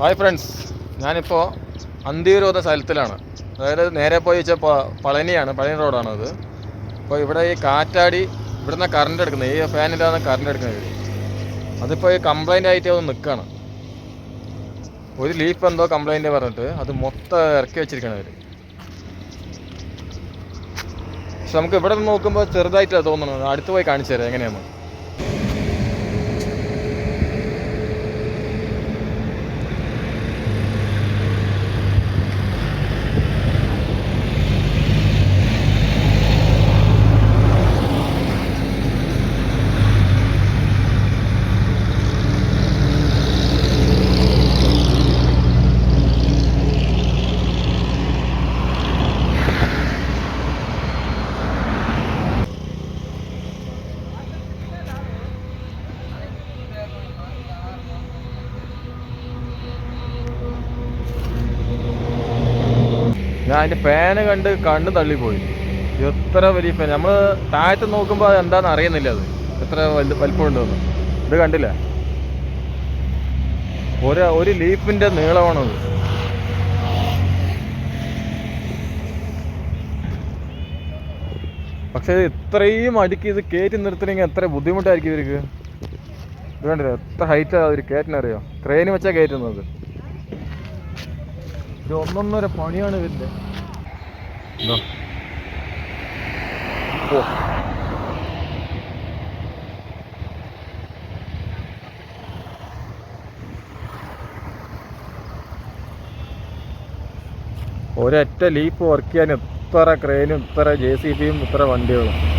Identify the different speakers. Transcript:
Speaker 1: Hi friends ഞാനിപ്പോൾ അന്തിയൂർ എന്ന സ്ഥലത്തിലാണ്. അതായത് നേരെ പോയി വെച്ചാൽ പളനിയാണ് പളനി റോഡാണ് അത്. അപ്പോൾ ഇവിടെ ഈ കാറ്റാടി ഇവിടുന്ന് കറണ്ട് എടുക്കുന്നത്. ഈ ഫാനിലാണ് കറണ്ട് എടുക്കുന്നത് അതിപ്പോൾ ഈ കംപ്ലൈന്റ് ആയിട്ട് ഒന്ന് നിൽക്കുകയാണ് ഒരു ലീഫ് എന്തോ കംപ്ലൈന്റ് പറഞ്ഞിട്ട് അത് മൊത്തം ഇറക്കി വെച്ചിരിക്കണം അവർ പക്ഷെ നമുക്ക് ഇവിടെ നിന്ന് നോക്കുമ്പോൾ ചെറുതായിട്ടാണ് തോന്നുന്നത് അടുത്ത് പോയി കാണിച്ചു തരാം എങ്ങനെയാണ് ഞാൻ അതിന്റെ ഫാന് കണ്ട് കണ്ണ് തള്ളിപ്പോയി. എത്ര വലിയ ഫാൻ നമ്മൾ താഴത്ത് നോക്കുമ്പോൾ അത് എന്താണെന്ന് അറിയുന്നില്ല അത്. എത്ര വലു വലിപ്പമുണ്ടെന്ന്. ഇത് കണ്ടില്ല? ഒരു ഒരു ലീഫിന്റെ നീളമാണത് പക്ഷേ ഇത് ഇത്രയും അടുക്കി ഇത് കയറ്റി നിർത്തണമെങ്കിൽ എത്ര ബുദ്ധിമുട്ടായിരിക്കും ഇവർക്ക്. ഇത് കണ്ടില്ല? എത്ര ഹൈറ്റ് അവർ കയറ്റിനറിയോ ട്രെയിനിൽ വെച്ചാൽ കയറ്റുന്നത് ഒന്നൊന്നര പണിയാണ് ഇതിന്റെ ഒരൊറ്റ ലീപ്പ് വർക്ക് ചെയ്യാൻ ഇത്ര ക്രെയിനും ഇത്ര ജെ സി ബിയും ഇത്ര വണ്ടികളും.